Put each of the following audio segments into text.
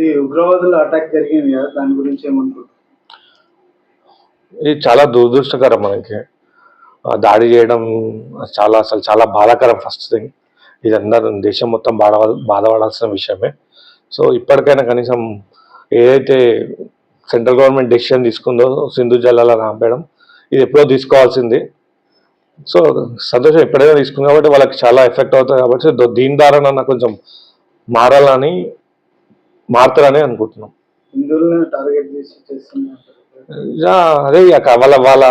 ఇది ఉగ్రవాదుల అటాక్ జరిగింది కదా దాని గురించి ఏమనుకుంటున్నారు? ఇది చాలా దురదృష్టకరం మనకి. దాడి చేయడం చాలా అసలు చాలా బాధాకరం ఫస్ట్ థింగ్ ఇది అందరం దేశం మొత్తం బాధ బాధపడాల్సిన విషయమే. సో ఇప్పటికైనా కనీసం ఏదైతే సెంట్రల్ గవర్నమెంట్ డెసిషన్ తీసుకుందో సింధు జలాల ఆపేయడం ఇది ఎప్పుడో తీసుకోవాల్సింది. సో సంతోషం ఎప్పుడైనా తీసుకుంది కాబట్టి వాళ్ళకి చాలా ఎఫెక్ట్ అవుతుంది కాబట్టి దీని ద్వారా కొంచెం మారాలని మారుతారని అనుకుంటున్నాం. అదే ఇక వాళ్ళ వాళ్ళ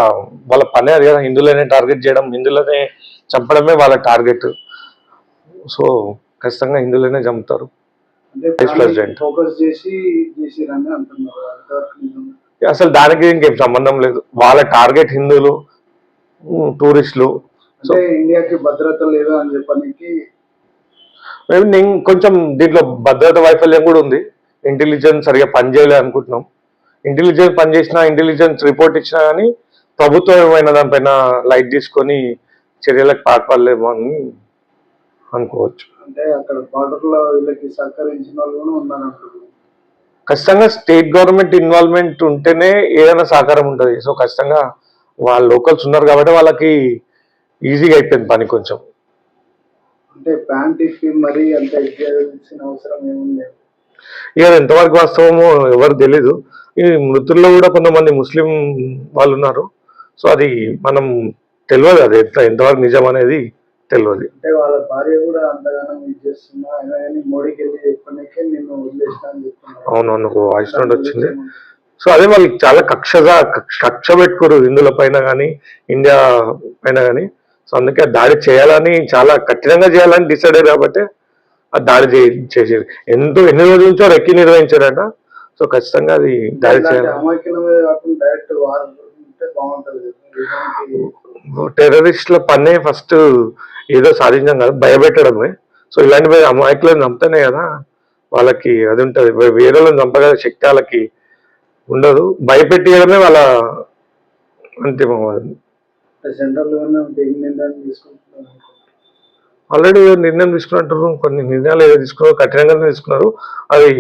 వాళ్ళ పనే అది కదా. హిందువులనే టార్గెట్ చేయడం హిందువులనే చంపడమే వాళ్ళ టార్గెట్ సో ఖచ్చితంగా హిందువులనే చంపుతారు. అసలు దానికి ఇంకేం సంబంధం లేదు. వాళ్ళ టార్గెట్ హిందువులు టూరిస్టులు ఇండియాకి భద్రత లేదు అని చెప్పడానికి నేను కొంచెం దీంట్లో భద్రత వైఫల్యం కూడా ఉంది. ఇంటెలిజెన్స్ సరిగా పనిచేయలేదు అనుకుంటున్నాం. ఇంటెలిజెన్స్ పనిచేసినా ఇంటెలిజెన్స్ రిపోర్ట్ ఇచ్చినా కానీ ప్రభుత్వం ఏమైనా దానిపైన లైట్ తీసుకొని చర్యలకు పాల్పడలేమో అని అనుకోవచ్చు. అంటే అక్కడ వీళ్ళకి సహకరించిన వాళ్ళు ఉన్నారు ఖచ్చితంగా స్టేట్ గవర్నమెంట్ ఇన్వాల్వ్మెంట్ ఉంటేనే ఏదైనా సహకారం ఉంటుంది. సో ఖచ్చితంగా వాళ్ళ లోకల్స్ ఉన్నారు కాబట్టి వాళ్ళకి ఈజీగా అయిపోయింది పని కొంచెం. అంటే ప్యాంట్ ఇప్పి మరీ అంత ఇచ్చేయాల్సిన అవసరం ఏముంది? ఇక ఎంతవరకు వాస్తవమో ఎవరు తెలీదు. ఈ మృతుల్లో కూడా కొంతమంది ముస్లిం వాళ్ళు ఉన్నారు. సో అది మనం తెలియదు అది ఎంత ఎంతవరకు నిజం అనేది తెలియదు అంటే వాళ్ళ భార్య కూడా అంతగానం ఇది చేస్తున్నా అయినా కానీ మోడీకి వెళ్ళి చెప్పడానికే నిన్ను వదిలేసిన అని చెప్తున్నారు. అవును అనుకో వాయిస్ నోట్ వచ్చింది. సో అదే వాళ్ళకి చాలా కక్షగా కక్ష- కక్ష పెట్టుకోరు హిందువుల పైన కానీ ఇండియా పైన కానీ. సో అందుకే దాడి చేయాలని చాలా కఠినంగా చేయాలని డిసైడ్ అయ్యారు కాబట్టి ఆ దాడి చేసేది ఎంతో ఎన్ని రోజుల నుంచో రెక్కి నిర్వహించారట. సో ఖచ్చితంగా అది దాడి చేయాలి. టెర్రరిస్టుల పనే ఫస్ట్ ఏదో సాధించడం కాదు భయపెట్టడమే సో ఇలాంటి అమాయకులను చంపుతానే కదా వాళ్ళకి అది ఉంటుంది. వేరే వాళ్ళని చంపగల శక్తి వాళ్ళకి ఉండదు. భయపెట్టేయడమే వాళ్ళ అంతిమం అది సెంట్రల్ గవర్నమెంట్ ఏం నిర్ణయం తీసుకుంటున్నారు ఆల్రెడీ నిర్ణయం తీసుకున్నట్టు కొన్ని నిర్ణయాలు ఏదో తీసుకున్నారు కఠినంగానే తీసుకున్నారు అది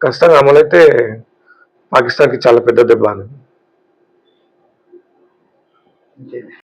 ఖచ్చితంగా అమలైతే పాకిస్తాన్కి చాలా పెద్ద దెబ్బ అని